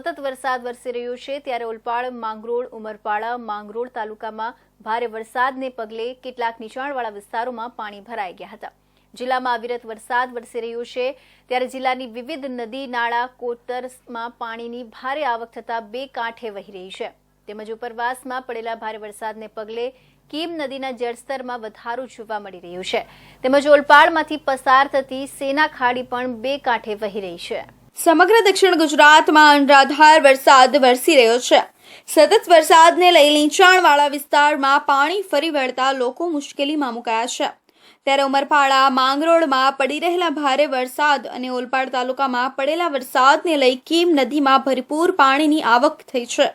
સતત વરસાદ વરસી રહ્યો છે, ત્યારે ઓલપાડ, માંગરોળ, ઉમરપાડા, માંગરોળ તાલુકામાં ભારે વરસાદને પગલે કેટલાક નીચાણવાળા વિસ્તારોમાં પાણી ભરાઈ ગયા હતા. જિલ્લામાં અવિરત વરસાદ વરસી રહ્યો છે, ત્યારે જિલ્લાની વિવિધ નદી, નાળા, કોતરમાં પાણીની ભારે આવક થતાં બે કાંઠે વહી રહી છે. તેમજ ઉપરવાસમાં પડેલા ભારે વરસાદને પગલે કીમ નદીના જળસ્તરમાં વધારો જોવા મળી રહ્યો છે. તેમજ ઓલપાડમાંથી પસાર થતી સેના ખાડી પણ બે કાંઠે વહી રહી છે. સમગ્ર દક્ષિણ ગુજરાતમાં અનરાધાર વરસાદ વરસી રહ્યો છે. સતત વરસાદને લઈ નીચાણવાળા વિસ્તારમાં પાણી ફરી વળતા લોકો મુશ્કેલીમાં મુકાયા છે. ત્યારે ઉમરપાડા, માંગરોળમાં પડી રહેલા ભારે વરસાદ અને ઓલપાડ તાલુકામાં પડેલા વરસાદને લઈ કીમ નદીમાં ભરપૂર પાણીની આવક થઈ છે.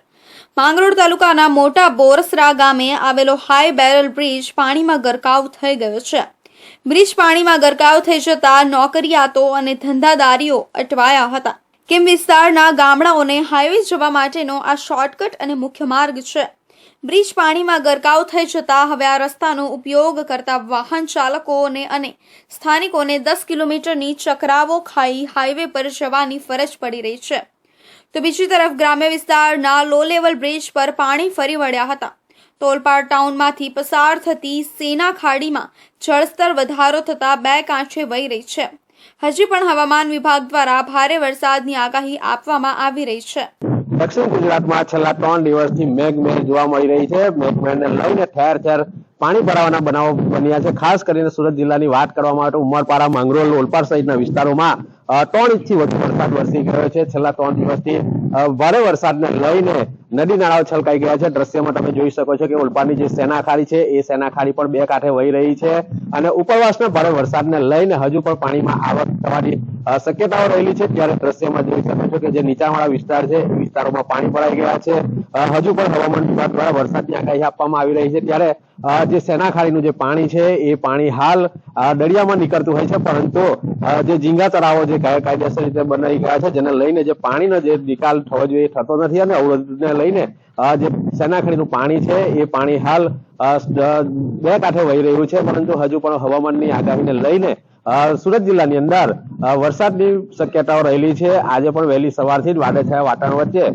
માંગરોળ તાલુકાના મોટા બોરસરા ગામે આવેલો હાઈ બેરલ બ્રિજ પાણીમાં ગરકાવ થઈ ગયો છે. બ્રિજ પાણીમાં ગરકાવ થઈ જતા નોકરિયાતો અને ધંધાદારીઓ અટવાયા હતા. કેમ વિસ્તારના ગામડાઓને હાઈવે જવા માટેનો આ શોર્ટકટ અને મુખ્ય માર્ગ છે? બ્રિજ પાણીમાં ગરકાવ થઈ જતા હવે આ રસ્તાનો ઉપયોગ કરતા વાહન ચાલકોને અને સ્થાનિકોને દસ કિલોમીટરની ચકરાવો ખાઈ હાઈવે પર જવાની ફરજ પડી રહી છે. તો બીજી તરફ ગ્રામ્ય વિસ્તારના લો લેવલ બ્રિજ પર પાણી ફરી વળ્યા હતા. તોલપાડ ટાઉનમાંથી પસાર થતી સેના ખાડીમાં જળસ્તર વધારો થતાં બે કાંઠે વહી રહી છે. હજી પણ હવામાન વિભાગ દ્વારા ભારે વરસાદની આગાહી આપવામાં આવી રહી છે. દક્ષિણ ગુજરાતમાં છેલ્લા ત્રણ દિવસથી મેઘમહેર જોવા મળી રહી છે. મેઘમહેરને લઈને ઠેર ઠેર પાણી ભરાવાના બનાવો બન્યા છે. ખાસ કરીને સુરત જિલ્લાની વાત કરવામાં આવે તો ઉમરપાડા માંગરોલ ઓલપાડ સહિતના વિસ્તારોમાં ત્રણ ઇંચથી વધુ વરસાદ વરસી ગયો છે. છેલ્લા ત્રણ દિવસથી ભારે વરસાદને લઈને નદી નાળાઓ છલકાઈ ગયા છે. દ્રશ્યમાં તમે જોઈ શકો છો કે ઓલપાની જે સેના ખાડી છે, એ સેના ખાડી પણ બે કાંઠે વહી રહી છે અને ઉપરવાસના ભારે વરસાદને લઈને હજુ પણ પાણીમાં આવક થવાની શક્યતાઓ રહેલી છે. ત્યારે દ્રશ્યમાં જોઈ શકો છો કે જે નીચાણવાળા વિસ્તાર છે, એ વિસ્તારોમાં પાણી ભરાઈ ગયા છે. હજુ પણ હવામાન વિભાગ દ્વારા વરસાદની આગાહી આપવામાં આવી રહી છે. ત્યારે જે સેના ખાડીનું જે પાણી છે, એ પાણી હાલ દરિયામાં નીકળતું હોય છે. પરંતુ જે ઝીંગા તળાવો જે કાય- કાયદેસર રીતે બનાવી ગયા છે, જેને લઈને જે પાણીનો જે નિકાલ થવો જોઈએ થતો નથી અને અવરોધને લઈને અ, જે સેનાખડીનું પાણી છે એ પાણી હાલ બે કાંઠે વહી રહ્યું છે પરંતુ હજુ પણ હવામાનની આગાહીને લઈને સુરત જિલ્લાની અંદર વરસાદની શક્યતાઓ રહેલી છે. આજે પણ વહેલી સવારથી જ વાદળછાયા વાતાવરણ વચ્ચે